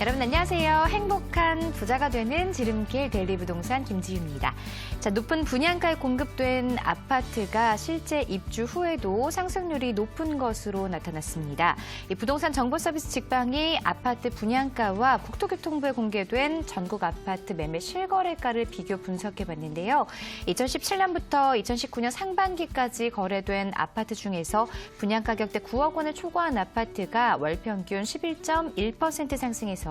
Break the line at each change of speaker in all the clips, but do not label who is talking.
여러분 안녕하세요. 행복한 부자가 되는 지름길 델리 부동산 김지유입니다. 자, 높은 분양가에 공급된 아파트가 실제 입주 후에도 상승률이 높은 것으로 나타났습니다. 이 부동산 정보 서비스 직방이 아파트 분양가와 국토교통부에 공개된 전국 아파트 매매 실거래가를 비교 분석해 봤는데요. 2017년부터 2019년 상반기까지 거래된 아파트 중에서 분양 가격대 9억 원을 초과한 아파트가 월 평균 11.1% 상승해서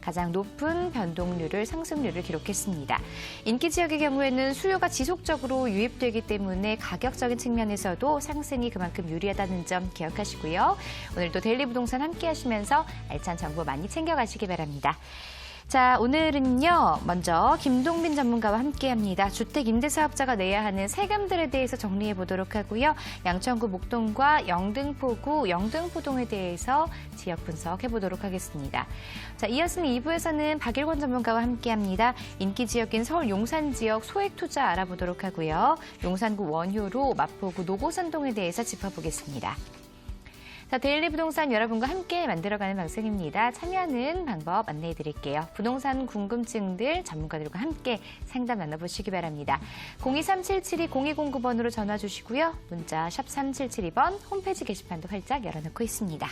가장 높은 변동률을 상승률을 기록했습니다. 인기 지역의 경우에는 수요가 지속적으로 유입되기 때문에 가격적인 측면에서도 상승이 그만큼 유리하다는 점 기억하시고요. 오늘도 데일리 부동산 함께 하시면서 알찬 정보 많이 챙겨가시기 바랍니다. 자, 오늘은요, 먼저 김동빈 전문가와 함께 합니다. 주택 임대사업자가 내야 하는 세금들에 대해서 정리해 보도록 하고요. 양천구 목동과 영등포구 영등포동에 대해서 지역 분석해 보도록 하겠습니다. 자, 이어서는 2부에서는 박일권 전문가와 함께 합니다. 인기 지역인 서울 용산 지역 소액 투자 알아보도록 하고요. 용산구 원효로 마포구 노고산동에 대해서 짚어보겠습니다. 자, 데일리 부동산 여러분과 함께 만들어가는 방송입니다. 참여하는 방법 안내해 드릴게요. 부동산 궁금증들 전문가들과 함께 상담 나눠보시기 바랍니다. 02377-0209번으로 전화 주시고요. 문자 샵 3772번 홈페이지 게시판도 활짝 열어놓고 있습니다.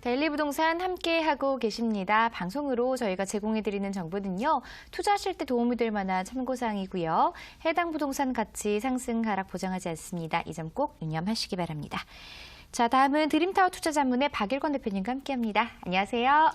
데일리 부동산 함께 하고 계십니다. 방송으로 저희가 제공해드리는 정보는요, 투자하실 때 도움이 될 만한 참고사항이고요. 해당 부동산 가치 상승 하락 보장하지 않습니다. 이 점 꼭 유념하시기 바랍니다. 자, 다음은 드림타워 투자자문의 박일권 대표님과 함께합니다. 안녕하세요.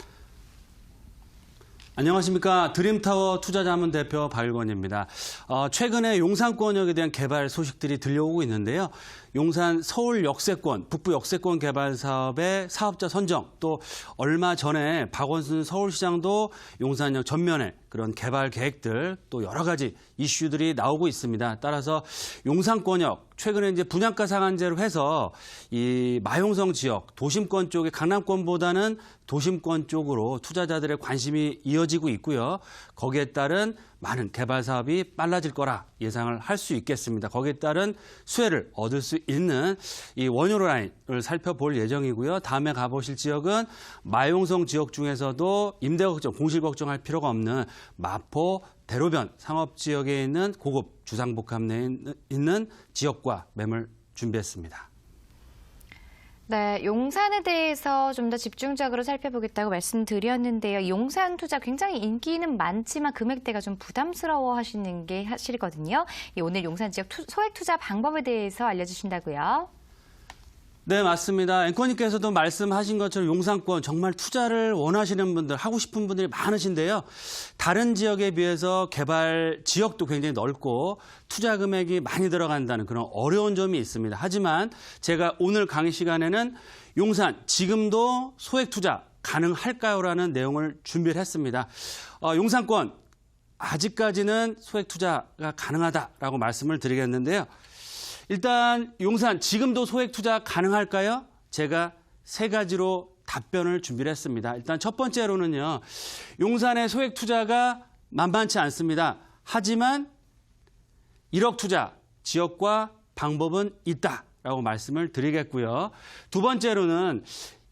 안녕하십니까. 드림타워 투자자문 대표 박일권입니다. 어, 최근에 용산권역에 대한 개발 소식들이 들려오고 있는데요. 용산 서울 역세권, 북부 역세권 개발 사업의 사업자 선정, 또 얼마 전에 박원순 서울시장도 용산역 전면에 그런 개발 계획들 또 여러 가지 이슈들이 나오고 있습니다. 따라서 용산권역 최근에 이제 분양가 상한제로 해서 이 마용성 지역 도심권 쪽의 강남권보다는 도심권 쪽으로 투자자들의 관심이 이어지고 있고요. 거기에 따른 많은 개발 사업이 빨라질 거라 예상을 할 수 있겠습니다. 거기에 따른 수혜를 얻을 수 있는 이 원효로 라인을 살펴볼 예정이고요. 다음에 가보실 지역은 마용성 지역 중에서도 임대 걱정, 공실 걱정할 필요가 없는 마포, 대로변 상업 지역에 있는 고급 주상복합 내에 있는 지역과 매물 준비했습니다.
네, 용산에 대해서 좀 더 집중적으로 살펴보겠다고 말씀드렸는데요. 용산 투자 굉장히 인기는 많지만 금액대가 좀 부담스러워 하시는 게 사실이거든요. 이 오늘 용산 지역 투- 소액 투자 방법에 대해서 알려주신다고요.
네, 맞습니다. 앵커님께서도 말씀하신 것처럼 용산권 정말 투자를 원하시는 분들, 하고 싶은 분들이 많으신데요. 다른 지역에 비해서 개발 지역도 굉장히 넓고 투자 금액이 많이 들어간다는 그런 어려운 점이 있습니다. 하지만 제가 오늘 강의 시간에는 용산 지금도 소액 투자 가능할까요?라는 내용을 준비를 했습니다. 어, 용산권 아직까지는 소액 투자가 가능하다라고 말씀을 드리겠는데요. 일단 용산 지금도 소액 투자 가능할까요? 제가 세 가지로 답변을 준비를 했습니다. 일단 첫 번째로는요. 용산의 소액 투자가 만만치 않습니다. 하지만 1억 투자 지역과 방법은 있다라고 말씀을 드리겠고요. 두 번째로는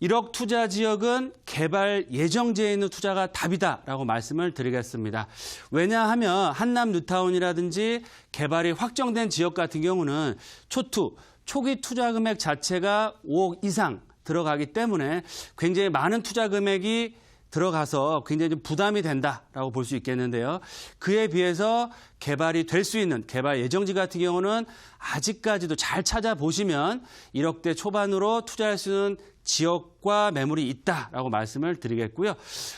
1억 투자 지역은 개발 예정지에 있는 투자가 답이다라고 말씀을 드리겠습니다. 왜냐하면 한남 뉴타운이라든지 개발이 확정된 지역 같은 경우는 초투, 초기 투자 금액 자체가 5억 이상 들어가기 때문에 굉장히 많은 투자 금액이 들어가서 굉장히 좀 부담이 된다라고 볼 수 있겠는데요. 그에 비해서 개발이 될 수 있는 개발 예정지 같은 경우는 아직까지도 잘 찾아보시면 1억대 초반으로 투자할 수 있는 지역과 매물이 있다라고 말씀을 드리겠고요.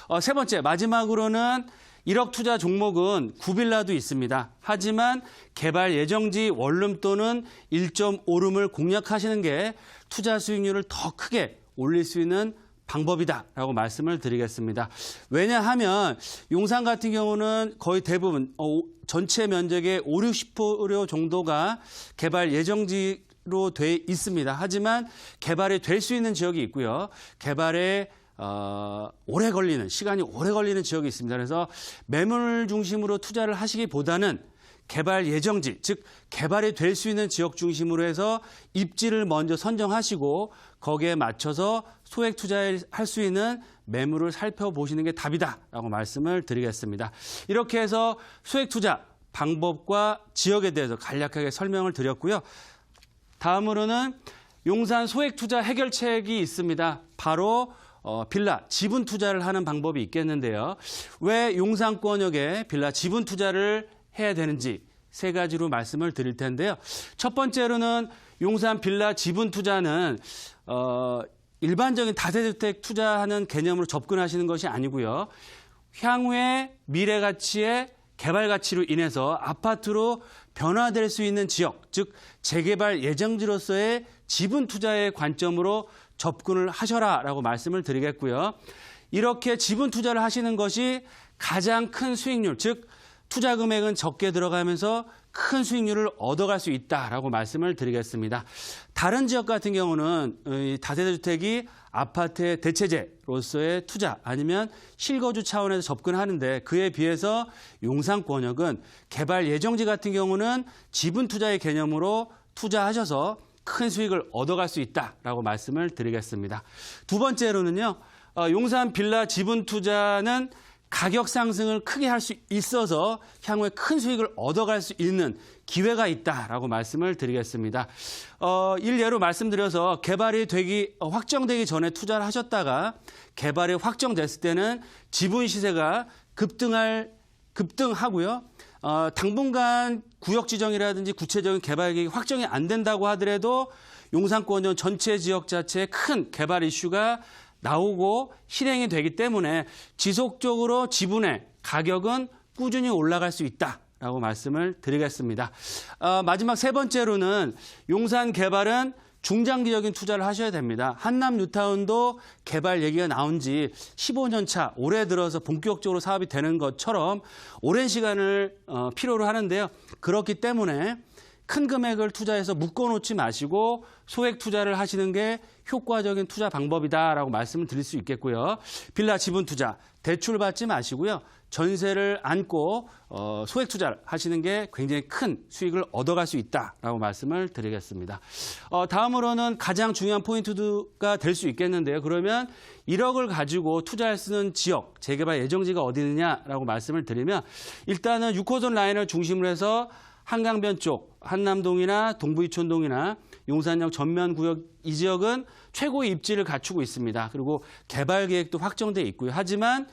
어, 세 번째 마지막으로는 1억 투자 종목은 구빌라도 있습니다. 하지만 개발 예정지 원룸 또는 1.5룸을 공략하시는 게 투자 수익률을 더 크게 올릴 수 있는 방법이다라고 말씀을 드리겠습니다. 왜냐하면 용산 같은 경우는 거의 대부분 어, 전체 면적의 5, 60% 정도가 개발 예정지 로 돼 있습니다. 하지만 개발이 될 수 있는 지역이 있고요. 개발에 어, 오래 걸리는 시간이 오래 걸리는 지역이 있습니다. 그래서 매물 중심으로 투자를 하시기보다는 개발 예정지, 즉 개발이 될 수 있는 지역 중심으로 해서 입지를 먼저 선정하시고 거기에 맞춰서 소액 투자할 수 있는 매물을 살펴보시는 게 답이다라고 말씀을 드리겠습니다. 이렇게 해서 소액 투자 방법과 지역에 대해서 간략하게 설명을 드렸고요. 다음으로는 용산 소액 투자 해결책이 있습니다. 바로 어, 빌라 지분 투자를 하는 방법이 있겠는데요. 왜 용산권역에 빌라 지분 투자를 해야 되는지 세 가지로 말씀을 드릴 텐데요. 첫 번째로는 용산 빌라 지분 투자는 어, 일반적인 다세대주택 투자하는 개념으로 접근하시는 것이 아니고요. 향후에 미래 가치의 개발 가치로 인해서 아파트로 변화될 수 있는 지역, 즉 재개발 예정지로서의 지분 투자의 관점으로 접근을 하셔라라고 말씀을 드리겠고요. 이렇게 지분 투자를 하시는 것이 가장 큰 수익률, 즉 투자 금액은 적게 들어가면서 큰 수익률을 얻어갈 수 있다라고 말씀을 드리겠습니다. 다른 지역 같은 경우는 이 다세대 주택이 아파트의 대체제로서의 투자 아니면 실거주 차원에서 접근하는데 그에 비해서 용산 권역은 개발 예정지 같은 경우는 지분 투자의 개념으로 투자하셔서 큰 수익을 얻어갈 수 있다라고 말씀을 드리겠습니다. 두 번째로는요, 어, 용산 빌라 지분 투자는 가격 상승을 크게 할 수 있어서 향후에 큰 수익을 얻어갈 수 있는 기회가 있다라고 말씀을 드리겠습니다. 어, 일예로 말씀드려서 개발이 되기 어, 확정되기 전에 투자를 하셨다가 개발이 확정됐을 때는 지분 시세가 급등할 급등하고요. 어, 당분간 구역 지정이라든지 구체적인 개발 계획이 확정이 안 된다고 하더라도 용산권역 전체 지역 자체에 큰 개발 이슈가 나오고 실행이 되기 때문에 지속적으로 지분의 가격은 꾸준히 올라갈 수 있다 라고 말씀을 드리겠습니다. 어, 마지막 세 번째로는 용산 개발은 중장기적인 투자를 하셔야 됩니다. 한남 뉴타운도 개발 얘기가 나온 지 15년 차 올해 들어서 본격적으로 사업이 되는 것처럼 오랜 시간을 어, 필요로 하는데요. 그렇기 때문에 큰 금액을 투자해서 묶어놓지 마시고 소액 투자를 하시는 게 효과적인 투자 방법이다라고 말씀을 드릴 수 있겠고요. 빌라 지분 투자 대출 받지 마시고요. 전세를 안고 어, 소액 투자를 하시는 게 굉장히 큰 수익을 얻어갈 수 있다라고 말씀을 드리겠습니다. 어, 다음으로는 가장 중요한 포인트가 될 수 있겠는데요. 그러면 1억을 가지고 투자할 수 있는 지역, 재개발 예정지가 어디 있느냐라고 말씀을 드리면 일단은 6호선 라인을 중심으로 해서 한강변 쪽 한남동이나 동부이촌동이나 용산역 전면 구역 이 지역은 최고의 입지를 갖추고 있습니다. 그리고 개발 계획도 확정돼 있고요. 하지만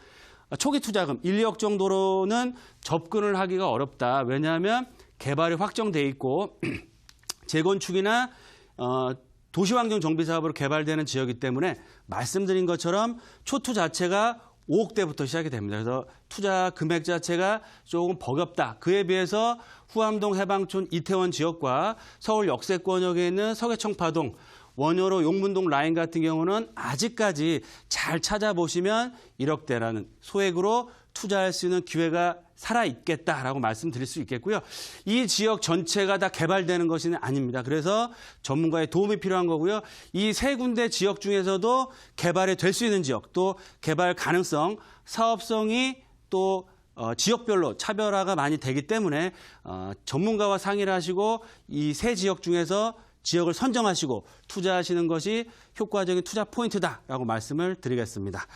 초기 투자금 1, 2억 정도로는 접근을 하기가 어렵다. 왜냐하면 개발이 확정돼 있고 재건축이나 어, 도시환경 정비 사업으로 개발되는 지역이기 때문에 말씀드린 것처럼 초투 자체가 5억대부터 시작이 됩니다. 그래서 투자 금액 자체가 조금 버겁다. 그에 비해서 후암동 해방촌 이태원 지역과 서울 역세권역에 있는 서계청파동 원효로 용문동 라인 같은 경우는 아직까지 잘 찾아보시면 1억대라는 소액으로 투자할 수 있는 기회가 살아있겠다라고 말씀드릴 수 있겠고요. 이 지역 전체가 다 개발되는 것은 아닙니다. 그래서 전문가의 도움이 필요한 거고요. 이 세 군데 지역 중에서도 개발이 될 수 있는 지역, 또 개발 가능성, 사업성이 또 어, 지역별로 차별화가 많이 되기 때문에 어, 전문가와 상의를 하시고 이 세 지역 중에서 지역을 선정하시고 투자하시는 것이 효과적인 투자 포인트다라고 말씀을 드리겠습니다.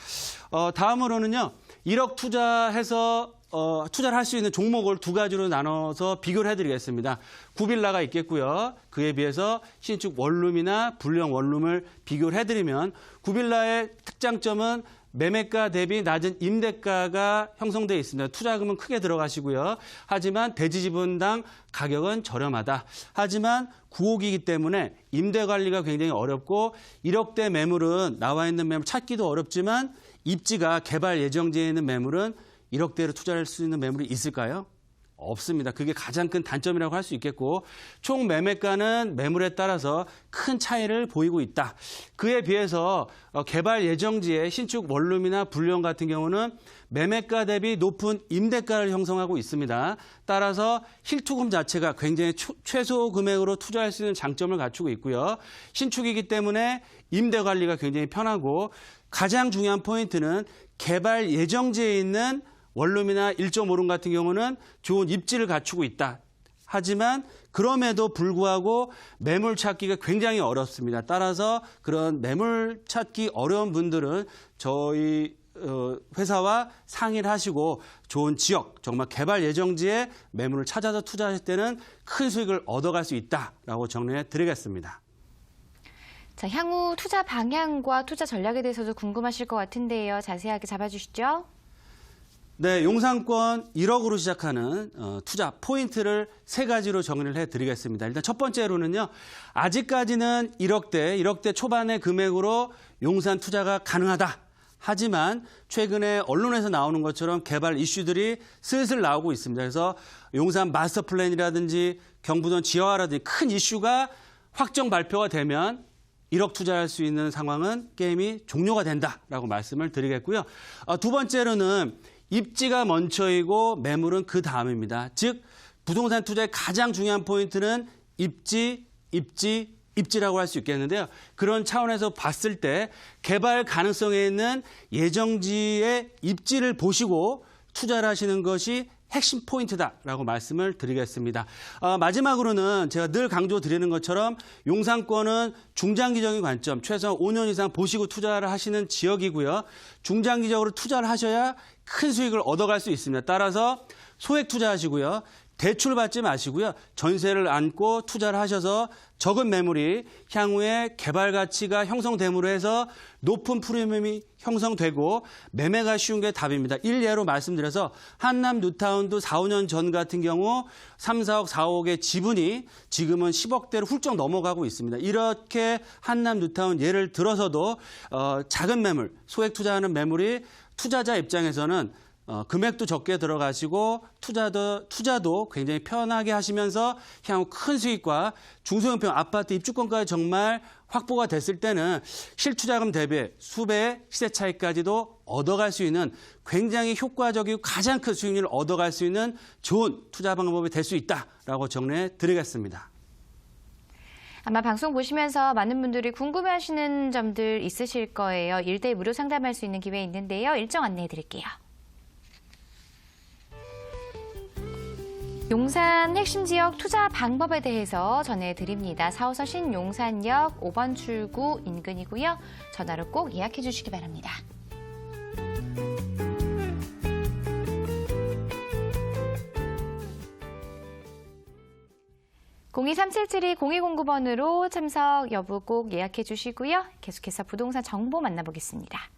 어, 다음으로는요, 1억 투자해서 어, 투자를 할 수 있는 종목을 두 가지로 나눠서 비교를 해드리겠습니다. 구빌라가 있겠고요. 그에 비해서 신축 원룸이나 불량 원룸을 비교를 해드리면 구빌라의 특장점은 매매가 대비 낮은 임대가가 형성되어 있습니다. 투자금은 크게 들어가시고요. 하지만 대지 지분당 가격은 저렴하다. 하지만 9억이기 때문에 임대 관리가 굉장히 어렵고 1억대 매물은 나와 있는 매물 찾기도 어렵지만 입지가 개발 예정지에 있는 매물은 1억대로 투자할 수 있는 매물이 있을까요? 없습니다. 그게 가장 큰 단점이라고 할 수 있겠고 총 매매가는 매물에 따라서 큰 차이를 보이고 있다. 그에 비해서 어, 개발 예정지의 신축 원룸이나 불량 같은 경우는 매매가 대비 높은 임대가를 형성하고 있습니다. 따라서 실투금 자체가 굉장히 초- 최소 금액으로 투자할 수 있는 장점을 갖추고 있고요. 신축이기 때문에 임대 관리가 굉장히 편하고 가장 중요한 포인트는 개발 예정지에 있는 원룸이나 1.5룸 같은 경우는 좋은 입지를 갖추고 있다. 하지만 그럼에도 불구하고 매물 찾기가 굉장히 어렵습니다. 따라서 그런 매물 찾기 어려운 분들은 저희 어, 회사와 상의를 하시고 좋은 지역, 정말 개발 예정지에 매물을 찾아서 투자하실 때는 큰 수익을 얻어갈 수 있다라고 정리해 드리겠습니다.
자, 향후 투자 방향과 투자 전략에 대해서도 궁금하실 것 같은데요. 자세하게 잡아주시죠.
네, 용산권 1억으로 시작하는 어, 투자 포인트를 세 가지로 정리를 해드리겠습니다. 일단 첫 번째로는요, 아직까지는 1억대, 1억대 초반의 금액으로 용산 투자가 가능하다. 하지만 최근에 언론에서 나오는 것처럼 개발 이슈들이 슬슬 나오고 있습니다. 그래서 용산 마스터 플랜이라든지 경부선 지하화라든지 큰 이슈가 확정 발표가 되면 1억 투자할 수 있는 상황은 게임이 종료가 된다라고 말씀을 드리겠고요. 어, 두 번째로는 입지가 먼저이고 매물은 그 다음입니다. 즉 부동산 투자의 가장 중요한 포인트는 입지, 입지, 입지라고 할 수 있겠는데요. 그런 차원에서 봤을 때 개발 가능성에 있는 예정지의 입지를 보시고 투자를 하시는 것이 핵심 포인트다라고 말씀을 드리겠습니다. 어, 마지막으로는 제가 늘 강조드리는 것처럼 용산권은 중장기적인 관점, 최소 5년 이상 보시고 투자를 하시는 지역이고요. 중장기적으로 투자를 하셔야 큰 수익을 얻어갈 수 있습니다. 따라서 소액 투자하시고요. 대출 받지 마시고요. 전세를 안고 투자를 하셔서 적은 매물이 향후에 개발 가치가 형성됨으로 해서 높은 프리미엄이 형성되고 매매가 쉬운 게 답입니다. 일례로 말씀드려서 한남 뉴타운도 4, 5년 전 같은 경우 3, 4억, 4억의 지분이 지금은 10억대로 훌쩍 넘어가고 있습니다. 이렇게 한남 뉴타운 예를 들어서도 어, 작은 매물, 소액 투자하는 매물이 투자자 입장에서는 어, 금액도 적게 들어가시고 투자도 투자도 굉장히 편하게 하시면서 향후 큰 수익과 중소형평 아파트 입주권까지 정말 확보가 됐을 때는 실투자금 대비 수배의 시세 차익까지도 얻어갈 수 있는 굉장히 효과적이고 가장 큰 수익률을 얻어갈 수 있는 좋은 투자 방법이 될 수 있다라고 정리해 드리겠습니다.
아마 방송 보시면서 많은 분들이 궁금해하시는 점들 있으실 거예요. 일대일 무료 상담할 수 있는 기회 있는데요. 일정 안내해 드릴게요. 용산 핵심 지역 투자 방법에 대해서 전해드립니다. 4호선 신용산역 5번 출구 인근이고요. 전화로 꼭 예약해 주시기 바랍니다. 023772-0209번으로 참석 여부 꼭 예약해 주시고요. 계속해서 부동산 정보 만나보겠습니다.